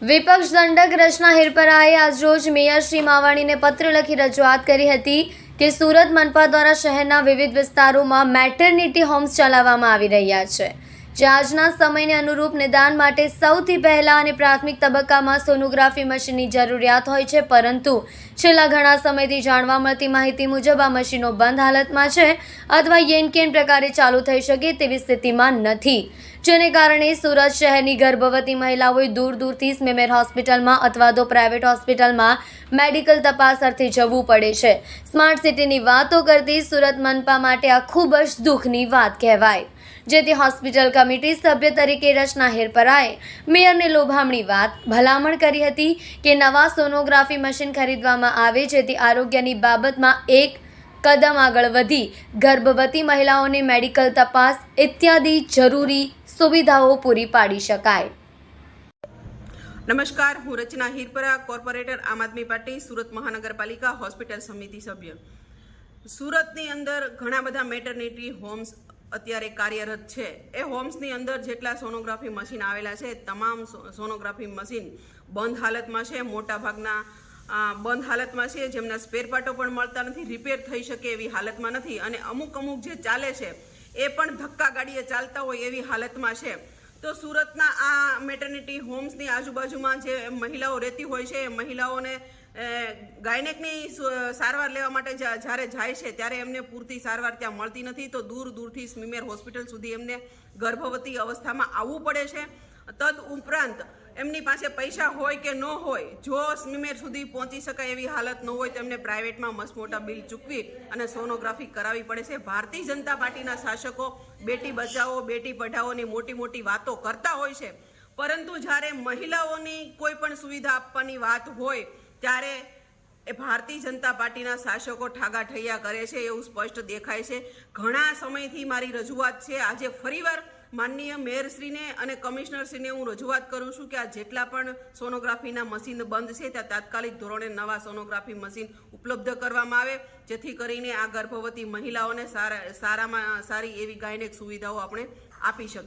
વિપક્ષ દંડક રચના હિરપરાએ આજરોજ મેયર શ્રી માવાણીને પત્ર લખી રજૂઆત કરી હતી કે સુરત મનપા દ્વારા શહેરના વિવિધ વિસ્તારોમાં મેટર્નિટી હોમ્સ ચલાવવામાં આવી રહ્યા છે. આજના સમયને અનુરૂપ નિદાન માટે સૌથી પહેલા અને પ્રાથમિક તબક્કામાં સોનોગ્રાફી મશીનની જરૂરિયાત હોય છે, પરંતુ છેલ્લા ઘણા સમયથી જાણવા મળતી માહિતી મુજબ આ મશીનો બંધ હાલતમાં છે અથવા યેનકેન પ્રકારે ચાલુ થઈ શકે તેવી સ્થિતિમાં નથી. જેને કારણે સુરત શહેરની ગર્ભવતી મહિલાઓએ દૂર દૂરથી સ્મેમેર હોસ્પિટલમાં અથવા તો પ્રાઇવેટ હોસ્પિટલમાં મેડિકલ તપાસ અર્થે જવું પડે છે. સ્માર્ટ સિટીની વાતો કરતી સુરત મનપા માટે આ ખૂબ જ દુઃખની વાત કહેવાય. જેથી હોસ્પિટલ કમિટી સભ્ય તરીકે રચના હેરપરાએ મેયરને લોભામણી વાત ભલામણ કરી હતી કે નવા સોનોગ્રાફી મશીન ખરીદવામાં આવે જેથી આરોગ્યની બાબતમાં એક કદમ આગળ વધી. ગર્ભવતી મહિલાઓને મેડિકલ તપાસ ઇત્યાદિ જરૂરી સુવિધાઓ પૂરી પાડી શકાય. નમસ્કાર, હું રચના હિરપરા, કોર્પોરેટર આમ આદમી પાર્ટી, સુરત મહાનગરપાલિકા હોસ્પિટલ સમિતિ સભ્ય. સુરતની અંદર ઘણા બધા મેટર્નિટી હોમ્સ અત્યારે કાર્યરત છે. એ હોમ્સની અંદર જેટલા સોનોગ્રાફી મશીન આવેલા છે તમામ સોનોગ્રાફી મશીન બંધ હાલતમાં છે. મોટા ભાગના અ, બંધ હાલતમાં છે. જેમના સ્પેરપાર્ટો પણ મળતા નથી રિપેર થઈ શકે એવી હાલતમાં નથી. અને અમુક અમુક જે ચાલે છે એ પણ ધક્કા ગાડીએ ચાલતા હોય એવી હાલતમાં છે. તો સુરતના આ મેટર્નિટી હોમ્સની આજુબાજુમાં જે મહિલાઓ રહેતી હોય છે એ મહિલાઓને ગાયનેકની સારવાર લેવા માટે જ્યારે જાય છે, ત્યારે એમને પૂરતી સારવાર ત્યાં મળતી નથી. તો દૂર દૂરથી સ્મીમેર હોસ્પિટલ સુધી એમને ગર્ભવતી અવસ્થામાં આવવું પડે છે. તદ ઉપરાંત એમની પાસે પૈસા હોય કે ન હોય, જો સ્મીમેર સુધી પહોંચી શકાય એવી હાલત ન હોય, તો એમને પ્રાઇવેટમાં મસમોટા બિલ ચૂકવી અને સોનોગ્રાફી કરાવવી પડે છે. ભારતીય જનતા પાર્ટીના શાસકો બેટી બચાવો, બેટી પઢાઓની મોટી મોટી વાતો કરતા હોય છે. પરંતુ જ્યારે મહિલાઓની કોઈ પણ સુવિધા આપવાની વાત હોય, ત્યારે એ ભારતીય જનતા પાર્ટીના શાસકો ઠાગા ઠૈયા કરે છે એવું સ્પષ્ટ દેખાય છે. ઘણા સમયથી મારી રજૂઆત છે. આજે ફરીવાર માનનીય મેયરશ્રીને અને કમિશનરશ્રીને હું રજૂઆત કરું છું કે આ જેટલા પણ સોનોગ્રાફીના મશીન બંધ છે, ત્યાં તાત્કાલિક ધોરણે નવા સોનોગ્રાફી મશીન ઉપલબ્ધ કરવામાં આવે, જેથી કરીને આ ગર્ભવતી મહિલાઓને સારા, સારામાં સારી એવી ગાયનેક સુવિધાઓ આપણે આપી શકીએ.